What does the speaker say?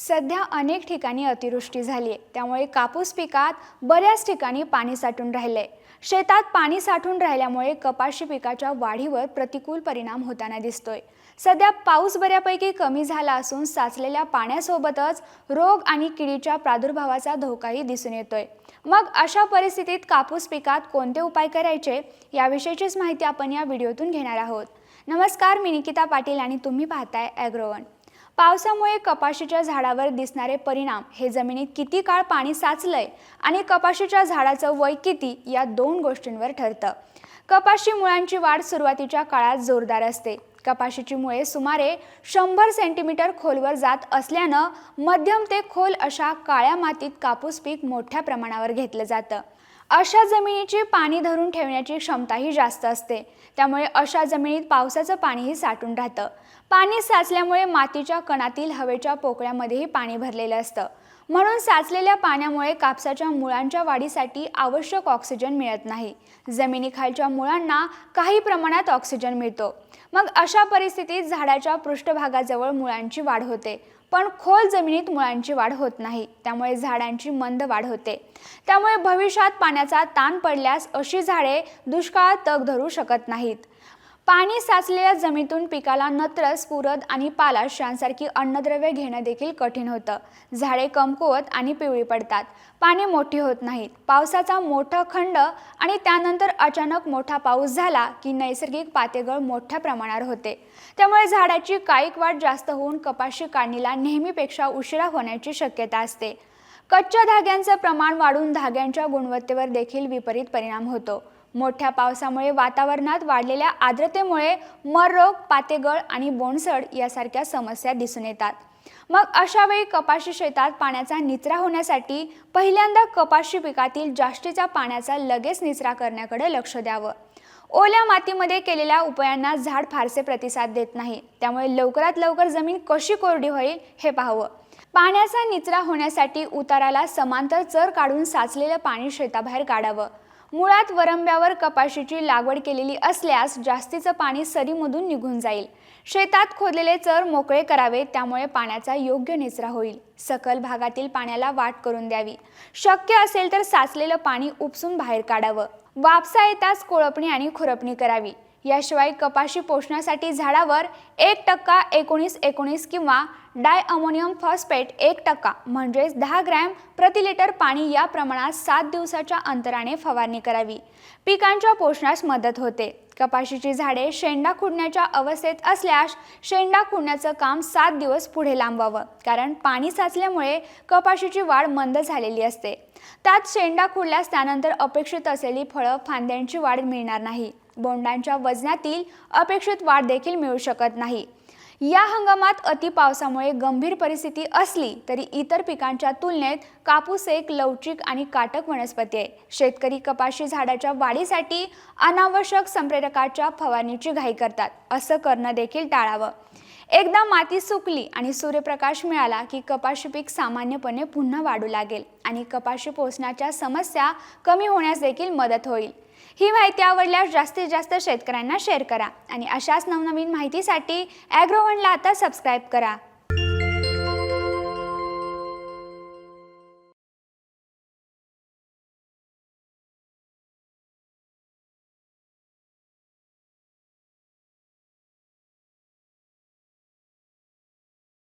सध्या अनेक ठिकाणी अतिवृष्टी झाली आहे त्यामुळे कापूस पिकात बऱ्याच ठिकाणी पाणी साठून राहिले शेतात पाणी साठून राहिल्यामुळे कपाशी पिकाच्या वाढीवर प्रतिकूल परिणाम होताना दिसतोय. सध्या पाऊस बऱ्यापैकी कमी झाला असून साचलेल्या पाण्यासोबतच रोग आणि किडीच्या प्रादुर्भावाचा धोकाही दिसून येतोय. मग अशा परिस्थितीत कापूस पिकात कोणते उपाय करायचे? याविषयीचीच माहिती आपण या व्हिडिओतून घेणार आहोत. नमस्कार मी निकिता पाटील आणि तुम्ही पाहताय ॲग्रोवन पावसामुळे कपाशीच्या झाडावर दिसणारे परिणाम हे जमिनीत किती काळ पाणी साचलंय आणि कपाशीच्या झाडाचं वय किती या दोन गोष्टींवर ठरतं. कपाशी मुळांची वाढ सुरुवातीच्या काळात जोरदार असते. कपाशीची मुळे सुमारे शंभर सेंटीमीटर खोलवर जात असल्यानं मध्यम ते खोल अशा काळ्या मातीत कापूस पीक मोठ्या प्रमाणावर घेतलं जातं. अशा जमिनीची पाणी धरून ठेवण्याची क्षमताही जास्त असते. त्यामुळे अशा जमिनीत पावसाचं पाणीही साठून राहतं. पाणी साचल्यामुळे मातीच्या कणातील हवेच्या पोकळ्यामध्येही पाणी भरलेलं असतं. म्हणून साचलेल्या पाण्यामुळे कापसाच्या मुळांच्या वाढीसाठी आवश्यक ऑक्सिजन मिळत नाही. जमिनीखालच्या मुळांना काही प्रमाणात ऑक्सिजन मिळतो. मग अशा परिस्थितीत झाडाच्या पृष्ठभागाजवळ मुळांची वाढ होते. पण खोल जमिनीत मुळांची वाढ होत नाही. त्यामुळे झाडांची मंद वाढ होते. त्यामुळे भविष्यात पाण्याचा ताण पडल्यास अशी झाडे दुष्काळात तग धरू शकत नाहीत. पाणी साचलेल्या जमिनीतून पिकाला नत्रस पुरद आणि पालाश यांसारखी अन्नद्रव्य घेणं देखील कठीण होतं. झाडे कमकुवत आणि पिवळी पडतात. पाने मोठी होत नाहीत. पावसाचा मोठा खंड आणि त्यानंतर अचानक मोठा पाऊस झाला की नैसर्गिक पातेगळ मोठ्या प्रमाणावर होते. त्यामुळे झाडाची कायिक वाढ जास्त होऊन कपाशी काढणीला नेहमीपेक्षा उशिरा होण्याची शक्यता असते. कच्च्या धाग्यांचं प्रमाण वाढून धाग्यांच्या गुणवत्तेवर देखील विपरीत परिणाम होतो. मोठ्या पावसामुळे वातावरणात वाढलेल्या आर्द्रतेमुळे मररोग पातेगळ आणि बोंडसड यासारख्या समस्या दिसून येतात. मग अशा वेळी कपाशी शेतात पाण्याचा निचरा होण्यासाठी पहिल्यांदा कपाशी पिकातील जास्तीच्या पाण्याचा लगेच निचरा करण्याकडे लक्ष द्यावं. ओल्या मातीमध्ये केलेल्या उपायांना झाड फारसे प्रतिसाद देत नाही. त्यामुळे लवकरात लवकर जमीन कशी कोरडी होईल हे पाहावं. पाण्याचा निचरा होण्यासाठी उताराला समांतर चर काढून साचलेलं पाणी शेताबाहेर काढावं. मुळात वरंब्यावर कपाशीची लागवड केलेली असल्यास जास्तीचं पाणी सरीमधून निघून जाईल. शेतात खोदलेले चर मोकळे करावे त्यामुळे पाण्याचा योग्य निचरा होईल. सकल भागातील पाण्याला वाट करून द्यावी. शक्य असेल तर साचलेलं पाणी उपसून बाहेर काढावं. वापसा येताच कोळपणी आणि खुरपणी करावी. याशिवाय कपाशी पोषणासाठी झाडावर एक टक्का एकोणीस एकोणीस किंवा डाय अमोनियम फॉस्फेट एक टक्का म्हणजेच दहा ग्रॅम प्रति लिटर पाणी या प्रमाणात सात दिवसाच्या अंतराने फवारणी करावी. पिकांच्या पोषणास मदत होते. कपाशीची झाडे शेंडा खुडण्याच्या अवस्थेत असल्यास शेंडा खुडण्याचं काम सात दिवस पुढे लांबवावं कारण पाणी साचल्यामुळे कपाशीची वाढ मंद झालेली असते. त्यात शेंडा खुडल्यास त्यानंतर अपेक्षित असलेली फळं फांद्यांची वाढ मिळणार नाही. बोंडांच्या वजनातील अपेक्षित वाढ देखील मिळू शकत नाही. या हंगामात अति पावसामुळे गंभीर परिस्थिती असली तरी इतर पिकांच्या तुलनेत कापूस एक लवचिक आणि काटक वनस्पती आहे. शेतकरी कपाशी झाडाच्या वाढीसाठी अनावश्यक संप्रेरकाच्या फवारणीची घाई करतात. असं करणं देखील टाळावं. एकदा माती सुकली आणि सूर्यप्रकाश मिळाला की कपाशी पीक सामान्यपणे पुन्हा वाढू लागेल आणि कपाशी पोसण्याच्या समस्या कमी होण्यास देखील मदत होईल. ही माहिती आवडल्यास जास्तीत जास्त शेतकऱ्यांना शेअर करा आणि अशाच नवनवीन माहितीसाठी ॲग्रोवनला आता सबस्क्राईब करा.